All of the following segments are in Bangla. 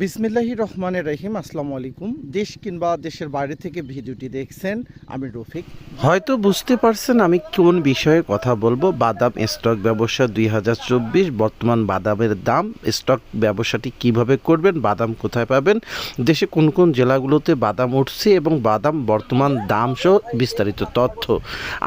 বিসমিল্লাহি রহমানের রহিম, আসসালামু আলাইকুম। দেশ কিংবা দেশের বাইরে থেকে ভিডিওটি দেখছেন আমি রফিক। হয়তো বুঝতে পারছেন আমি কোন বিষয়ে কথা বলব। বাদাম স্টক ব্যবসা দুই হাজার চব্বিশ, বর্তমান বাদামের দাম, স্টক ব্যবসাটি কীভাবে করবেন, বাদাম কোথায় পাবেন, দেশে কোন কোন জেলাগুলোতে বাদাম উঠছে এবং বাদাম বর্তমান দাম সহ বিস্তারিত তথ্য।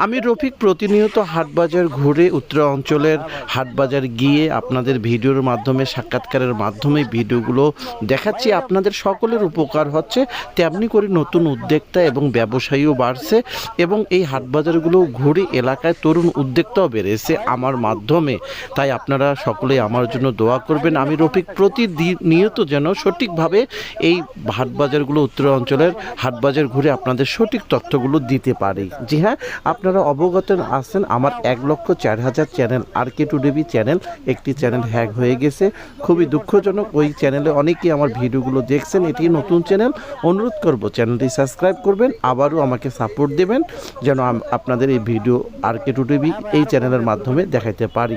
আমি রফিক, প্রতিনিয়ত হাটবাজার ঘুরে উত্তর অঞ্চলের হাটবাজার গিয়ে আপনাদের ভিডিওর মাধ্যমে, সাক্ষাৎকারের মাধ্যমে ভিডিওগুলো দেখাচ্ছি আপনাদের সকলের উপকার হচ্ছে, তেমনি করে নতুন উদ্যোক্তা এবং ব্যবসায়ীও বাড়ছে এবং এই হাটবাজারগুলো ঘুরে এলাকায় তরুণ উদ্যোক্তাও বেড়েছে আমার মাধ্যমে। তাই আপনারা সকলে আমার জন্য দোয়া করবেন। আমি রফিক প্রতিনিয়ত যেন সঠিকভাবে এই হাটবাজারগুলো উত্তর অঞ্চলের হাটবাজার ঘুরে আপনাদের সঠিক তথ্যগুলো দিতে পারি। জি হ্যাঁ আপনারা অবগত আছেন, আমার এক লক্ষ চার হাজার channel R K two DB channel, একটি চ্যানেল হ্যাক হয়ে গেছে। খুবই দুঃখজনক, ওই চ্যানেলে অনেকেই আমার ভিডিওগুলো দেখছেন? এটি নতুন চ্যানেল। অনুরোধ করব, চ্যানেলটি সাবস্ক্রাইব করবেন, আবারও আমাকে সাপোর্ট দেবেন, যেন আপনাদের এই video R K two TV এই চ্যানেলের মাধ্যমে দেখাইতে পারি।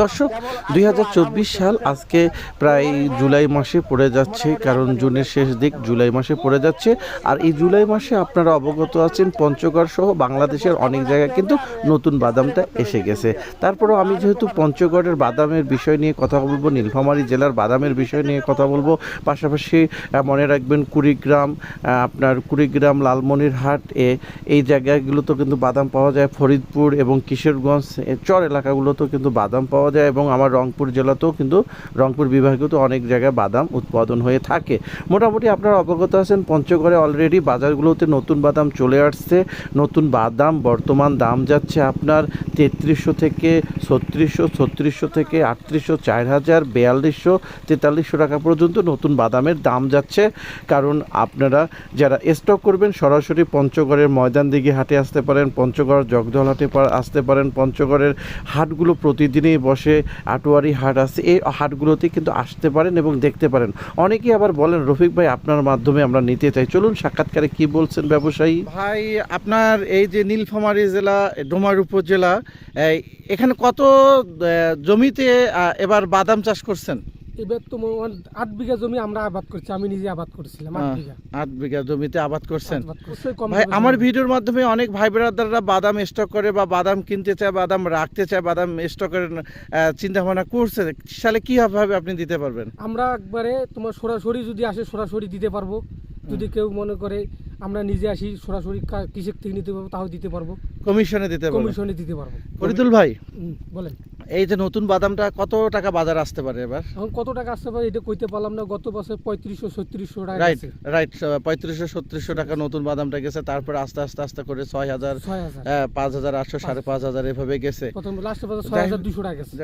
দর্শক, দুই হাজার চব্বিশ সাল আজকে প্রায় জুলাই মাসে পড়ে যাচ্ছে, কারণ জুনের শেষ দিক জুলাই মাসে পড়ে যাচ্ছে। আর এই জুলাই মাসে আপনারা অবগত আছেন, পঞ্চগড় সহ বাংলাদেশের অনেক জায়গায় কিন্তু নতুন বাদামটা এসে গেছে। তারপরেও আমি যেহেতু পঞ্চগড়ের বাদামের বিষয় নিয়ে কথা বলব, নীলফামারী জেলার বাদামের বিষয় নিয়ে কথা বলব, পাশাপাশি মনে রাখবেন কুড়িগ্রাম আপনার কুড়িগ্রাম, লালমনিরহাট, এ, এই জায়গাগুলোতেও কিন্তু বাদাম পাওয়া যায়, ফরিদপুর এবং কিশোরগঞ্জ চর এলাকাগুলোতেও কিন্তু বাদাম পাওয়া যায় এবং আমার রংপুর জেলাতেও কিন্তু রংপুর বিভাগেও তো অনেক জায়গায় বাদাম উৎপাদন হয়ে থাকে। মোটামুটি আপনারা অবগত আছেন, পঞ্চগড়ে অলরেডি বাজারগুলোতে নতুন বাদাম চলে আসছে। নতুন বাদাম বর্তমান দাম যাচ্ছে আপনার তেত্রিশশো থেকে ছত্রিশশো ছত্রিশশো থেকে আটত্রিশশো চার হাজার বিয়াল্লিশশো, তেতাল্লিশশো টাকা পর্যন্ত নতুন বাদামের দাম যাচ্ছে। কারণ আপনারা যারা স্টক করবেন, সরাসরি পঞ্চগড়ের ময়দান দিকে হাটে আসতে পারেন, পঞ্চগড় জগদল হাটে আসতে পারেন। পঞ্চগড়ের হাটগুলো প্রতিদিনই বসে আটোয়ারি হাট আছে, এই হাটগুলোতে কিন্তু আসতে পারেন এবং দেখতে পারেন। অনেকেই আবার বলেন, রফিক ভাই, আপনার মাধ্যমে আমরা নিতে চাই। চলুন সাক্ষাৎকারে কি বলছেন ব্যবসায়ী? ভাই, আপনার এই যে নীলফামারী জেলা, ডোমার উপজেলা এখানে কত জমিতে এবার বাদাম চাষ করছেন? এবার তো আট বিঘা জমি আমরা আবাদ করছি আমি নিজে আবাদ করেছিলাম আট বিঘা। আট বিঘা জমিতে আবাদ করছেন। ভাই আমার ভিডিওর মাধ্যমে অনেক ভাই ব্রাদাররা বাদাম স্টক করে বা বাদাম কিনতে চায় বাদাম রাখতে চায় বাদাম স্টকের চিন্তা ভাবনা করছে। সালে কীভাবে আপনি দিতে পারবেন? আমরা একবারে তোমার সরাসরি যদি আসে সরাসরি দিতে পারব। যদি কেউ মনে করে আমরা নিজে আসি সরাসরি কৃষক থেকে নিতে পারব তাও দিতে পারব। কমিশনে দিতে পারবেন? কমিশনে দিতে পারব। ফরিদুল ভাই। বলেন। এই যে নতুন বাদামটা কত টাকা বাজার আসতে পারে এবার? এখন কত টাকা আসতে পারে এটা কইতে পারলাম না গত বছর পঁয়ত্রিশশো ছত্রিশশো টাকা রাইট রাইট পঁয়ত্রিশশো ছত্রিশশো টাকা নতুন বাদামটা গেছে তারপর আস্তে আস্তে আস্তে করে ছয় হাজার পাঁচ হাজার আটশো সাড়ে পাঁচ হাজার এভাবে গেছে। প্রথম লাস্টে ছয় হাজার দুশো টাকা গেছে।